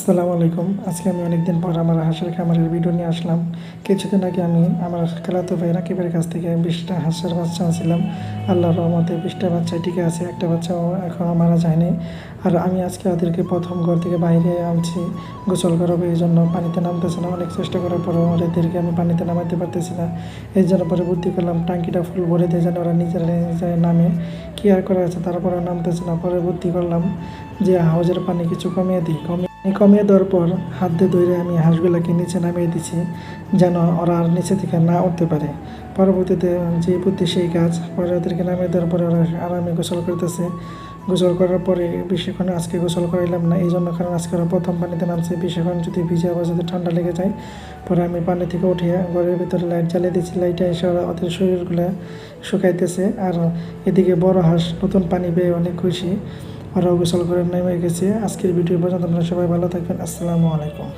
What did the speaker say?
আসসালামু আলাইকুম। আজকে আমি অনেকদিন পর আমার হাঁসের খামারের ভিডিও নিয়ে আসলাম। কিছুদিন আগে আমি আমার খেলাতো ভাই রাকিবের কাছ থেকে বিশটা হাঁসের বাচ্চা আনছিলাম। আল্লাহর রহমতে বিশটা বাচ্চা টিকে আছে, একটা বাচ্চা এখনও মারা যায়নি। আর আমি আজকে ওদেরকে প্রথম ঘর থেকে বাইরে আনছি, গোসল করাবো, এই জন্য পানিতে নামতেছে না। অনেক চেষ্টা করার পরেও ওদেরকে আমি পানিতে নামাতে পারতেছি না। এই জন্য পরে বুদ্ধি করলাম, টাঙ্কিটা ফুল ভরে দিয়ে যেন ওরা নিজেরা নিজেরা নামে। কি আর করা আছে তারপরে নামতেছে না। পরে বুদ্ধি করলাম যে হাউজের পানি কিছু কমিয়ে দিই। কমিয়ে কমিয়ে দেওয়ার পর হাত দিয়ে ধরে আমি হাঁসগুলোকে নিচে নামিয়ে দিছি, যেন ওরা আর নিচে থেকে না উঠতে পারে। পরবর্তীতে যে বুদ্ধি সেই কাজ, পরে ওদেরকে নামিয়ে দেওয়ার পরে ওরা আরামে গোসল করতেছে। গোসল করার পরে বেশিক্ষণ আজকে গোসল করাইলাম না এই জন্য কারণ আজকে ওরা প্রথম পানিতে নামছে, বেশিক্ষণ যদি ভিজে আবার যদি ঠান্ডা লেগে যায়, পরে আমি পানি থেকে উঠে ঘরের ভিতরে লাইট জ্বালিয়ে দিচ্ছি লাইটে এসে ওরা ওদের শরীরগুলো শুকাইতেছে। আর এদিকে বড় হাঁস নতুন পানি পেয়ে অনেক খুশি। ওরাও গোসল করে নেমে গেছে। আজকের ভিডিও পর্যন্ত আপনারা সবাই ভালো থাকবেন। আসসালামু আলাইকুম।